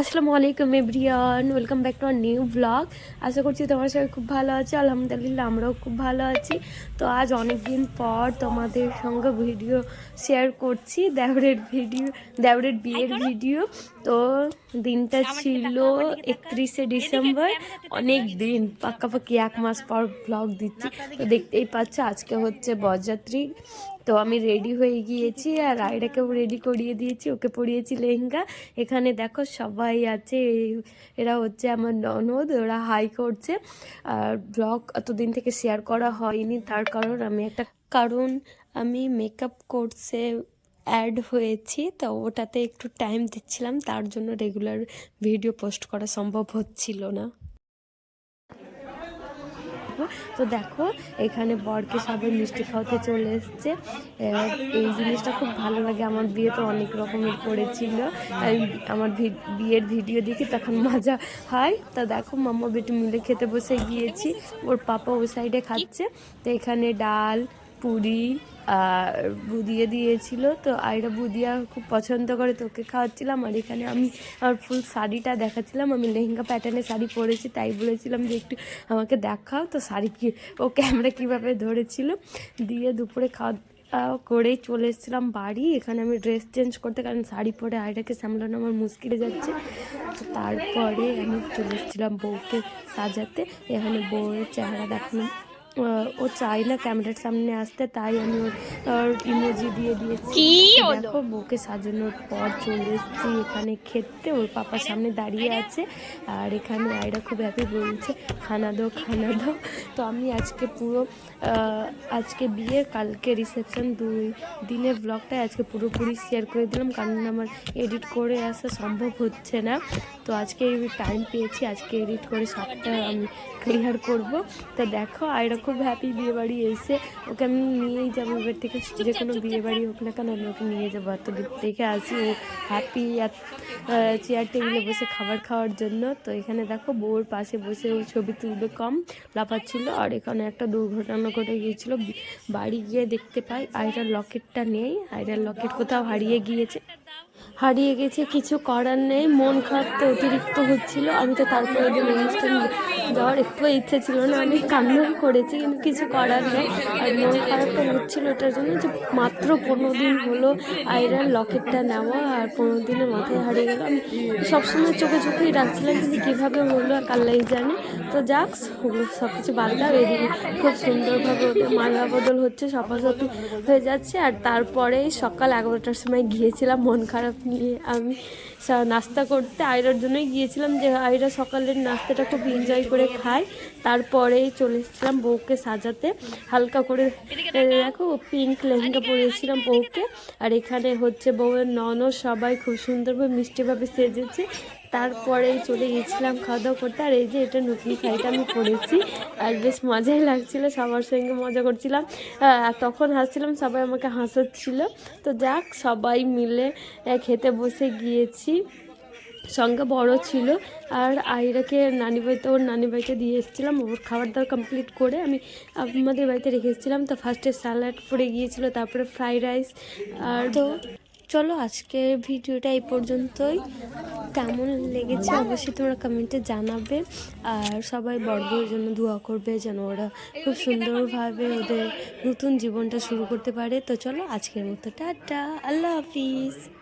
আসসালামু আলাইকুম everyone, welcome back to our new blog. আশা করছি তোমার সবাই খুব ভালো আছে। আলহামদুলিল্লাহ আমরাও খুব ভালো আছি। তো আজ অনেক দিন পর তোমাদের সঙ্গে ভিডিও শেয়ার করছি, দেওরের ভিডিও, দেওরের বিয়ের ভিডিও। তো দিনটা ছিল একত্রিশে ডিসেম্বর। অনেক দিন, পাক্কাপাক্কি এক মাস পর ব্লগ দিচ্ছি। তো দেখতেই পাচ্ছ আজকে হচ্ছে বরযাত্রী। তো আমি রেডি হয়ে গিয়েছি আর আয়রাকেও রেডি করিয়ে দিয়েছি, ওকে পরিয়েছি লেহেঙ্গা। এখানে দেখো সবাই আছে, এরা হচ্ছে আমার ননদ, ওরা হাই করছে। আর ব্লগ এতদিন থেকে শেয়ার করা হয়নি, তার কারণ আমি একটা কারণ, আমি মেকআপ কোর্সে অ্যাড হয়েছি, তো ওটাতে একটু টাইম দিচ্ছিলাম, তার জন্য রেগুলার ভিডিও পোস্ট করা সম্ভব হচ্ছিল না। তো দেখো, এখানে বরকে সবাই মিষ্টি খাওয়াতে চলে এসছে। এই জিনিসটা খুব ভালো লাগে। আমার বিয়ে তো অনেক রকমের করেছিল। আমি আমার বিয়ের ভিডিও দেখি তখন মজা হয়। তো দেখো, মাম্মা বেটি মিলে খেতে বসে গিয়েছি। ওর পাপা ওই সাইডে খাচ্ছে। তো এখানে ডাল, পুরি বুদিয়ে দিয়েছিল। তো আইরা বুদিয়া খুব পছন্দ করে তোকে খাওয়াচ্ছিলাম। আর এখানে আমি আমার ফুল শাড়িটা দেখাচ্ছিলাম। আমি লেহেঙ্গা প্যাটার্নের শাড়ি পরেছি, তাই বলেছিলাম যে একটু আমাকে দেখাও। তো শাড়ি কি, ও ক্যামেরা কীভাবে ধরেছিল? দিয়ে দুপুরে খাওয়া করেই চলে এসেছিলাম বাড়ি। এখানে আমি ড্রেস চেঞ্জ করতে, কারণ শাড়ি পরে আয়টাকে সামলানো আমার মুশকিলে যাচ্ছে। তো তারপরে আমি চলে এসেছিলাম বউকে সাজাতে। এখানে বউয়ের চেহারা দেখানো ও চাই না ক্যামেরার সামনে আসতে তাই আমি ওর ইমোজি দিয়ে দিয়েছি। কি দেখো বউকে সাজানোর পর চলে এসেছি এখানে খেতে ওর পাপার সামনে দাঁড়িয়ে আছে। আর এখানে আয়রা খুব হ্যাপি বলছে খানা দাও খানা দাও। তো আমি আজকে পুরো আজকে বিয়ে কালকে রিসেপশন দুই দিনের ব্লগটা আজকে পুরোপুরি শেয়ার করে দিলাম কারণ আমার এডিট করে আসা সম্ভব হচ্ছে না। তো আজকে টাইম পেয়েছি আজকে এডিট করে সবটা আমি ক্লিয়ার করব। তো দেখো আয়রা খুব হ্যাপি বিয়ে বাড়ি এসে ওকে আমি নিয়েই যাব। এবার থেকে যে কোনো বিয়ে বাড়ি হোক না কেন, আমি ওকে নিয়ে যাব। এত দূর থেকে আসি ও হ্যাপি চেয়ার টেবিলে বসে খাবার খাওয়ার জন্য। তো এখানে দেখো বউর পাশে বসে ও ছবি তুলবে কম লাফাচ্ছিল। আর এখানে একটা দুর্ঘটনা ঘটে গিয়েছিল। বাড়ি গিয়ে দেখতে পাই আয়রার লকেটটা নেই। আয়রার লকেট কোথাও হারিয়ে গিয়েছে। হারিয়ে গেছে, কিছু করার নেই, মন খারাপ তো অতিরিক্ত হচ্ছিল। আমি তো তারপরে দিন অনুষ্ঠান যাওয়ার একটু ইচ্ছে ছিল না, আমি কান্নাও করেছি, কিন্তু কিছু করার নেই। আর মন খারাপটা হচ্ছিল ওটার জন্য যে মাত্র পনেরো দিন হলো আয়রার লকেটটা নেওয়া আর পনেরো দিনের মাথায় হারিয়ে গেল। আমি সবসময় চোখে চোখেই রাখছিলাম কিন্তু কীভাবে হলো আর কাল্লাই জানে। তো যাক সব কিছু বাদ দাও খুব সুন্দরভাবে ওদের মালা বদল হচ্ছে, সফাসফি হয়ে যাচ্ছে। আর তারপরেই সকাল এগারোটার সময় গিয়েছিলাম মন খারাপ নিয়ে আমি নাস্তা করতে আয়রার জন্যই গিয়েছিলাম যে আয়রা সকালের নাস্তাটা খুব এনজয় করে খায়। তারপরেই চলে এসেছিলাম বউকে সাজাতে। হালকা করে দেখো পিঙ্ক লেহেঙ্গা পরেছিলাম বউকে। আর এখানে হচ্ছে বউয়ের ননদ সবাই খুব সুন্দরভাবে মিষ্টিভাবে সেজেছে। তারপরেই চলে গেছিলাম খাওয়া দাওয়া করতে। আর এই যে এটা নতুন শাড়িটা আমি পরেছি আর বেশ মজাই লাগছিল, সবার সঙ্গে মজা করছিলাম। আর তখন হাসছিলাম, সবাই আমাকে হাসাচ্ছিল। তো যাক, সবাই মিলে খেতে বসে গিয়েছি। সঙ্গে বড় ছিল। আর আইরাকে নানি বাড়িতে ওর নানি বাড়িতে দিয়ে এসেছিলাম। ওর খাবার দাবার কমপ্লিট করে আমি আমাদের বাড়িতে রেখে এসেছিলাম। তো ফার্স্টে স্যালাড পড়ে গিয়েছিল, তারপরে ফ্রাইড রাইস আর তো চলো, আজকের ভিডিওটা এই পর্যন্তই। কেমন লেগেছে? অবশ্যই তোমরা কমেন্টে জানাবে। আর সবাই বড়দের জন্য দোয়া করবে যেন ওরা খুব সুন্দরভাবে ওদের নতুন জীবনটা শুরু করতে পারে। তো চলো আজকের মতো টাটা। আল্লাহ হাফিজ।